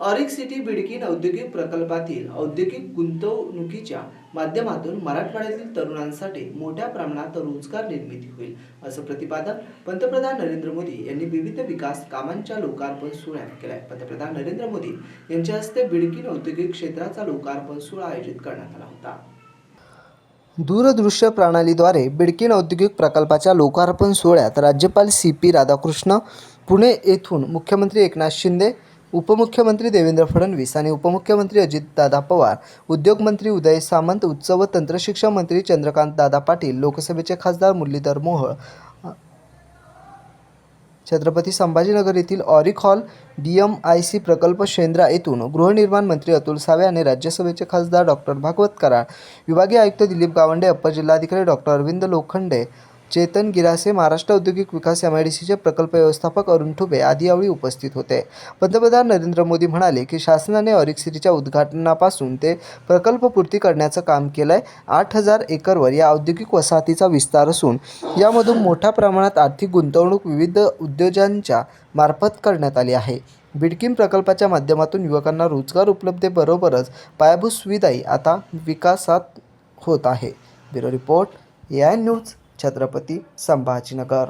Auric city Bidkin औद्योगिक प्रकल्पातील औद्योगिक गुंतवणुकीच्या माध्यमातून मराठवाड्यातील तरुणांसाठी मोठ्या प्रमाणात रोजगार निर्मिती होईल असं प्रतिपादन पंतप्रधान नरेंद्र मोदी यांनी विविध विकास कामांच्या लोकार्पण सोहळ्यात केलं आहे पंतप्रधान नरेंद्र मोदी यांच्या हस्ते बिडकीन औद्योगिक क्षेत्राचा लोकार्पण सोहळा आयोजित करण्यात आला होता. दूरदृश्य प्रणालीद्वारे बिडकीन औद्योगिक प्रकल्पाच्या लोकार्पण सोहळ्यात राज्यपाल सी पी राधाकृष्ण पुणे येथून मुख्यमंत्री एकनाथ शिंदे उपमुख्यमंत्री देवेंद्र फडणवीस आणि उपमुख्यमंत्री अजितदादा पवार उद्योगमंत्री उदय सामंत उच्च व तंत्रशिक्षण मंत्री चंद्रकांत दादा पाटील लोकसभेचे खासदार मुरलीधर मोहोळ छत्रपती संभाजीनगर येथील Auric hall D M I C प्रकल्प शेंद्रा येथून गृहनिर्माण मंत्री अतुल सावे आणि राज्यसभेचे खासदार डॉक्टर भागवत कराड विभागीय आयुक्त दिलीप गावंडे अप्पर जिल्हाधिकारी डॉक्टर अरविंद लोखंडे चेतन गिरासे महाराष्ट्र औद्योगिक विकास एम आय डी सीचे प्रकल्प व्यवस्थापक अरुण ठुबे आदी यावेळी उपस्थित होते. पंतप्रधान नरेंद्र मोदी म्हणाले की शासनाने ऑरिक सिटीच्या उद्घाटनापासून ते प्रकल्पपूर्ती करण्याचं काम केलं आहे आठ हजार एकरवर या औद्योगिक वसाहतीचा विस्तार असून यामधून मोठ्या प्रमाणात आर्थिक गुंतवणूक विविध उद्योजांच्या मार्फत करण्यात आली आहे. बिडकीन प्रकल्पाच्या माध्यमातून युवकांना रोजगार उपलब्धतेबरोबरच पायाभूत सुविधाही आता विकासात होत आहे. Bureau report A I news. Chhatrapati Sambhajinagar